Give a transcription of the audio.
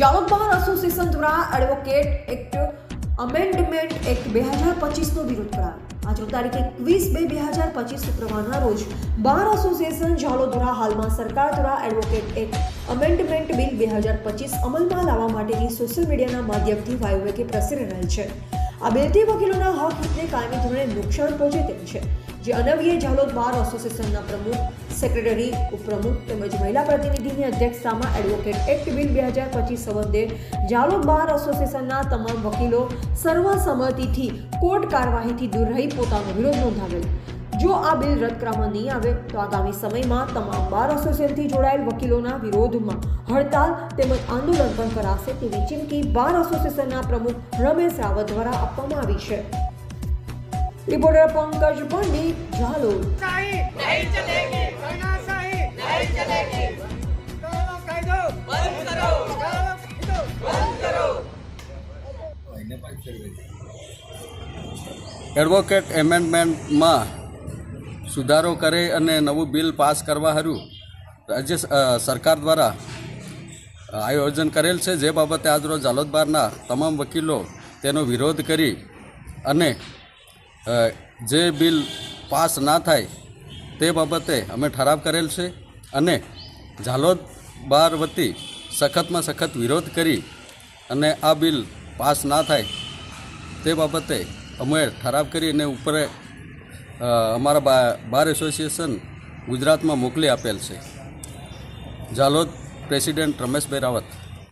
જાલોદ બાર association દ્વારા advocate act amendment act બે હજાર પચીસનો વિરોધ કરાયો. આજનો તારીખ એકવીસ બે બે હજાર પચીસ શુક્રવારના રોજ બાર એસોસિએશન જાલોદ દ્વારા હાલમાં સરકાર દ્વારા એડવોકેટ એક્ટ અમેન્ડમેન્ટ બિલ બે હજાર પચીસ અમલમાં લાવવા માટેની સોશિયલ મીડિયાના માધ્યમથી વાયુવેગે પ્રસરી રહેલ છે. આ બિલથી વકીલોના હક હિતને કાયમી ધોરણે નુકસાન પહોંચે તેમ છે. જે અનવ્યે ઝાલોદ બાર એસોસિએશનના પ્રમુખ સેક્રેટરી ઉપપ્રમુખ તેમજ મહિલા પ્રતિનિધિની અધ્યક્ષતામાં એડવોકેટ એક્ટ બિલ બે હજાર પચીસ સંબંધે જાલોદ બાર એસોસિએશનના તમામ વકીલો સર્વસંમતિથી કોર્ટ કાર્યવાહીથી દૂર રહી પોતાનો વિરોધ નોંધાવેલ. જો આ બિલ રદ કરવામાં નહીં આવે, તો આગામી સમયમાં તમામ બાર એસોસિએશનથી જોડાયેલ વકીલોના વિરોધમાં હડતાલ તેમજ આંદોલન પણ કરાશે તેવી ચીમકી બાર એસોસિએશનના પ્રમુખ રમેશ રાવત દ્વારા આપવામાં આવી છે. રિપોર્ટર પંકજ પંડિત ઝાલોર એડવોકેટ એમેન્ડમેન્ટમાં સુધારો કરે અને નવું બિલ પાસ કરવા હારું રાજ્ય સરકાર દ્વારા આયોજન કરેલ છે. જે બાબતે આજરોજ ઝાલોદબારના તમામ વકીલો તેનો વિરોધ કરી અને જે બિલ પાસ ના થાય તે બાબતે અમે ઠરાવ કરેલ છે અને ઝાલોદ બાર વતી સખતમાં સખત વિરોધ કરી અને આ બિલ પાસ ના થાય તે બાબતે અમે ઠરાવ કરીને ઉપર અમારા બા, બાર એસોસિએશન ગુજરાતમાં મોકલી આપેલ છે. ઝાલોદ પ્રેસિડેન્ટ રમેશભાઈ રાવત.